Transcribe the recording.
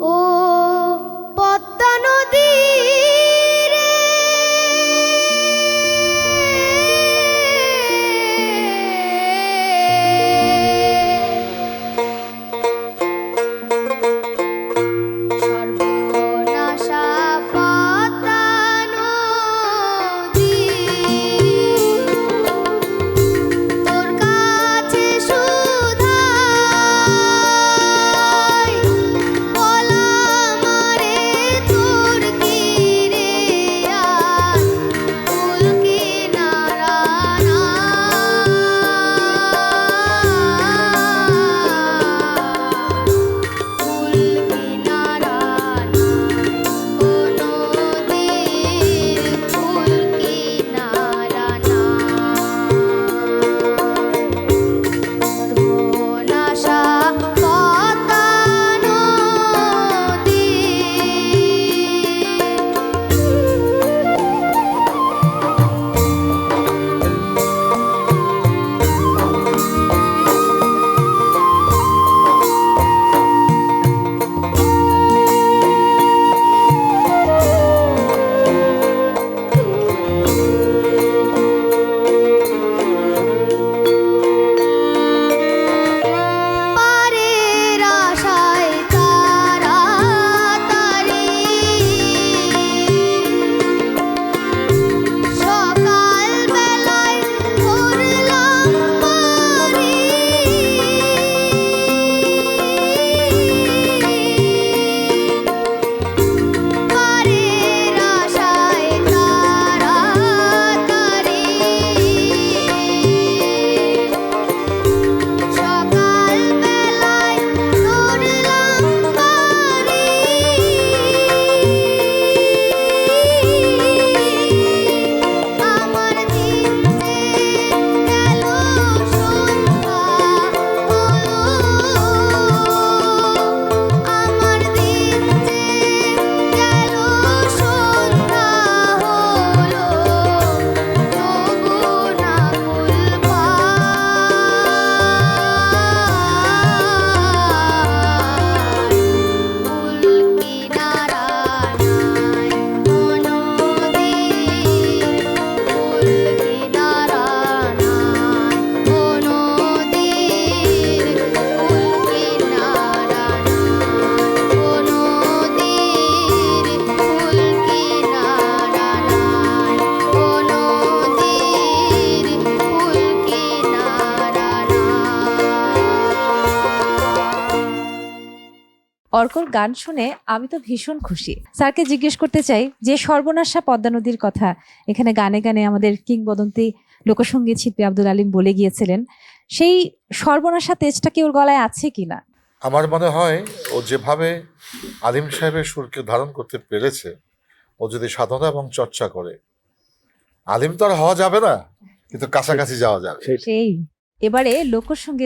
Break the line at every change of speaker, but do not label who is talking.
ও
অর্কর গান শুনে আমি তো ভীষণ খুশি। স্যারকে জিজ্ঞেস করতে চাই যে সর্বনাশা পদ্মা নদীর কথা। এখানে গানে গানে আমাদের কিংবদন্তি লোকসঙ্গীত শিল্পী আব্দুল আলিম বলে গিয়েছিলেন সেই সর্বনাশা তেজটা কি ওর গলায় আছে কিনা?
আমার মনে হয় ও যেভাবে আলিম সাহেবের সুরকে ধারণ করতে পেরেছে ও যদি সাধনা এবং চর্চা করে আলিম তো আর হওয়া যাবে না কিন্তু কাছাকাছি যাওয়া যাবে।
সেই এবারে লোকসঙ্গীত